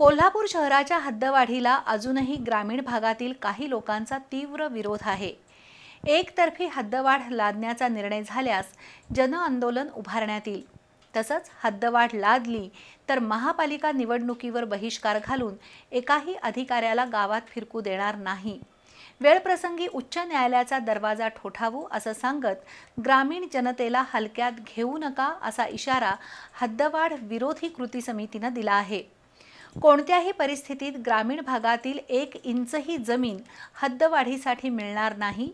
कोल्हापूर शहराच्या हद्दवाढीला अजूनही ग्रामीण भागातील काही लोकांचा तीव्र विरोध आहे. एकतर्फी हद्दवाढ लादण्याचा निर्णय झाल्यास जनआंदोलन उभारण्यात येईल. तसंच हद्दवाढ लादली तर महापालिका निवडणुकीवर बहिष्कार घालून एकाही अधिकाऱ्याला गावात फिरकू देणार नाही. वेळप्रसंगी उच्च न्यायालयाचा दरवाजा ठोठावू असं सांगत ग्रामीण जनतेला हलक्यात घेऊ नका असा इशारा हद्दवाढ विरोधी कृती समितीनं दिला आहे. कोणत्याही परिस्थितीत ग्रामीण भागातील एक इंचही जमीन हद्दवाढीसाठी मिळणार नाही.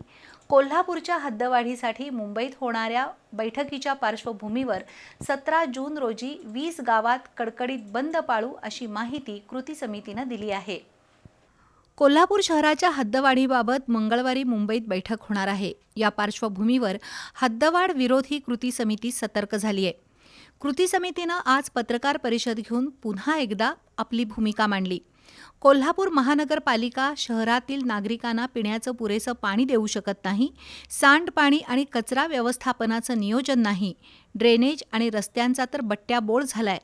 कोल्हापूरच्या हद्दवाढीसाठी मुंबईत होणाऱ्या बैठकीच्या पार्श्वभूमीवर सतरा जून रोजी वीस गावात कडकडीत बंद पाळू अशी माहिती कृती समितीनं दिली आहे. कोल्हापूर शहराच्या हद्दवाढीबाबत मंगळवारी मुंबईत बैठक होणार आहे. या पार्श्वभूमीवर हद्दवाढ विरोधी कृती समिती सतर्क झाली आहे. कृती समितीनं आज पत्रकार परिषद घेऊन पुन्हा एकदा आपली भूमिका मांडली. कोल्हापूर महानगरपालिका शहरातील नागरिकांना पिण्याचं पुरेसं पाणी देऊ शकत नाही सांडपाणी आणि कचरा व्यवस्थापनाचं नियोजन नाही ड्रेनेज आणि रस्त्यांचा तर बट्ट्याबोळ झालाय.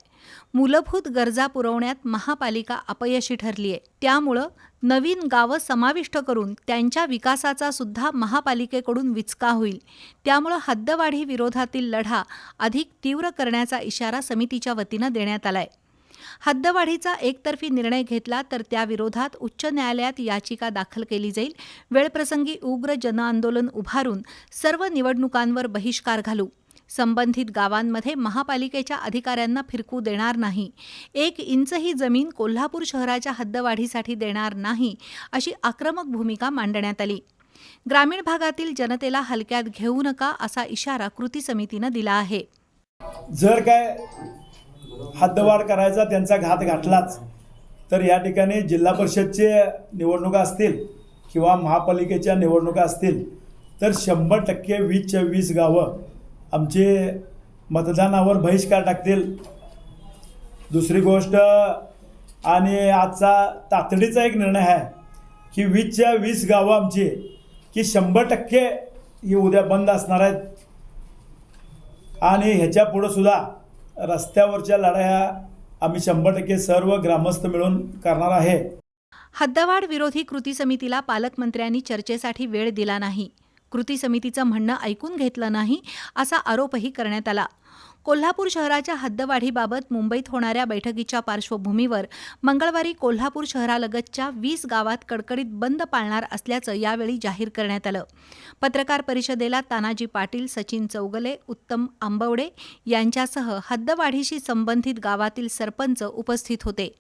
मूलभूत गरजा पुरवण्यात महापालिका अपयशी ठरली आहे त्यामुळं नवीन गावं समाविष्ट करून त्यांच्या विकासाचा सुद्धा महापालिकेकडून विचका होईल. त्यामुळं हद्दवाढी विरोधातील लढा अधिक तीव्र करण्याचा इशारा समितीच्या वतीनं देण्यात आलाय. हद्दवाढीचा एकतर्फी निर्णय घेतला तर त्याविरोधात उच्च न्यायालयात याचिका दाखल केली जाईल. वेळप्रसंगी उग्र जनआंदोलन उभारून सर्व निवडणुकांवर बहिष्कार घालू. संबंधित गावांमध्ये महापालिकेच्या अधिकाऱ्यांना फिरकू देणार नाही. एक इंचही जमीन कोल्हापूर शहराच्या हद्दवाढीसाठी देणार नाही अशी आक्रमक भूमिका मांडण्यात आली. ग्रामीण भागातील जनतेला हलक्यात घेऊ नका असा इशारा कृती समितीनं दिला आहे. जर काय हद्दवाढ करायचा त्यांचा घात घातलाच तर या ठिकाणी जिल्हा परिषदचे निवडणुका असतील किंवा महापालिकेच्या निवडणुका असतील तर शंभर टक्के वीसच्या वीस गावं आमचे मतदानावर बहिष्कार टाकतील. दुसरी गोष्ट आणि आजचा तातडीचा एक निर्णय आहे की वीसच्या वीस गावं आमची की शंभर टक्के ही उद्या बंद असणार आहेत. आणि ह्याच्या पुढं सुद्धा रस्त्यावरच्या लढाया आम्ही शंभर टक्के सर्व ग्रामस्थ मिळून करणार आहे. हद्दवाढ विरोधी कृती समितीला पालकमंत्र्यांनी चर्चेसाठी वेळ दिला नाही. कृती समितीचं म्हणणं ऐकून घेतलं नाही असा आरोपही करण्यात आला. कोल्हापूर शहराच्या हद्दवाढीबाबत मुंबईत होणाऱ्या बैठकीच्या पार्श्वभूमीवर मंगळवारी कोल्हापूर शहरालगतच्या वीस गावात कडकडीत बंद पाळणार असल्याचं यावेळी जाहीर करण्यात आलं. पत्रकार परिषदेला तानाजी पाटील सचिन चौगले उत्तम आंबवडे यांच्यासह हद्दवाढीशी संबंधित गावातील सरपंच उपस्थित होते.